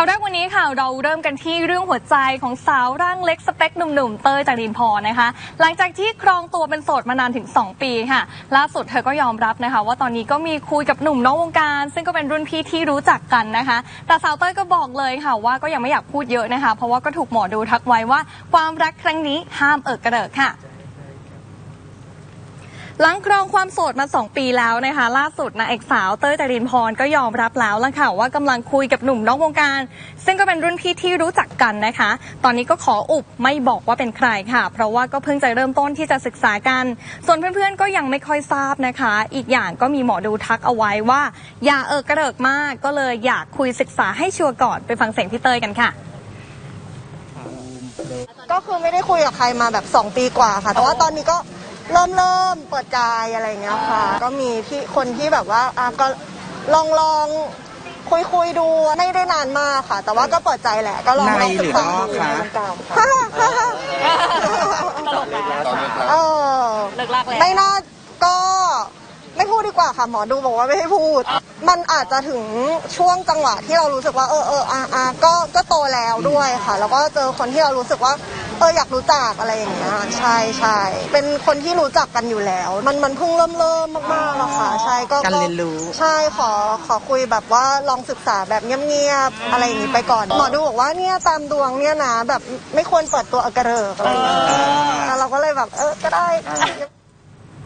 ข่าวแรกวันนี้ค่ะเราเริ่มกันที่เรื่องหัวใจของสาวร่างเล็กสเปคหนุ่มๆเต้ยจารินพรนะคะ หลังจากที่ครองตัวเป็นโสดมานานถึง 2 ปีค่ะ ล่าสุดเธอก็ยอมรับนะคะ ว่าตอนนี้ก็มีคุยกับหนุ่มนอกวงการ ซึ่งก็เป็นรุ่นพี่ที่รู้จักกันนะคะ แต่สาวเต้ยก็บอกเลยค่ะว่าก็ยังไม่อยากพูดเยอะนะคะ เพราะว่าก็ถูกหมอดูทักไว้ว่าความรักครั้งนี้ห้ามเอิกกระเดิกค่ะ หลังครองความโสดมา 2 ปีแล้วนะคะ ล่าสุดนางเอกสาวเต้ยจรินพรก็ยอมรับแล้วล่ะค่ะว่ากำลังคุยกับหนุ่มนอกวงการ ซึ่งก็เป็นรุ่นพี่ที่รู้จักกันนะคะ ตอนนี้ก็ขออุบไม่บอกว่าเป็นใครค่ะ เพราะว่าก็เพิ่งจะเริ่มต้นที่จะศึกษากัน ส่วนเพื่อนๆก็ยังไม่ค่อยทราบนะคะ อีกอย่างก็มีหมอดูทักเอาไว้ว่า อย่าเออกระเดิกมากก็เลยอยากคุยศึกษาให้ชัวร์ก่อนไปฟังเสียงพี่เต้ยกันค่ะก็คือไม่ได้คุยกับใครมาแบบ 2 ปีกว่าค่ะ แต่ว่าตอนนี้ก็ เริ่มเริ่มเปิดใจอะไรอย่างเงี้ยค่ะ ก็มีที่คนที่แบบว่าอะก็ลองลองคุยคุยดูไม่ได้นานมากค่ะ แต่ว่าก็เปิดใจแหละก็ลองในลองศึกษาหรือนอกดูคะฮ่าฮ่าฮ่าตลกแล้วเออเลิกลากแล้วไม่น่าก็ไม่พูดดีกว่าค่ะหมอดูบอกว่าไม่ให้พูด มันอาจจะถึงช่วงจังหวะที่เรารู้สึกว่าเออเอออะอะก็ก็โตแล้วด้วยค่ะ แล้วก็เจอคนที่เรารู้สึกว่า เอออยากรู้จักอะไรอย่างเงี้ยใช่ใช่เป็นคนที่รู้จักกันอยู่แล้ว มันมันเพิ่งเริ่มเริ่มมากๆอะค่ะใช่ก็การเรียนรู้ ใช่ขอขอคุยแบบว่าลองศึกษาแบบเงียบๆอะไรอย่างงี้ไปก่อน หมอดูบอกว่าเนี่ยตามดวงเนี่ยนะแบบไม่ควรเปิดตัวอกระเริกอะไรอย่างเงี้ยแล้วเราก็เลยแบบเออก็ได้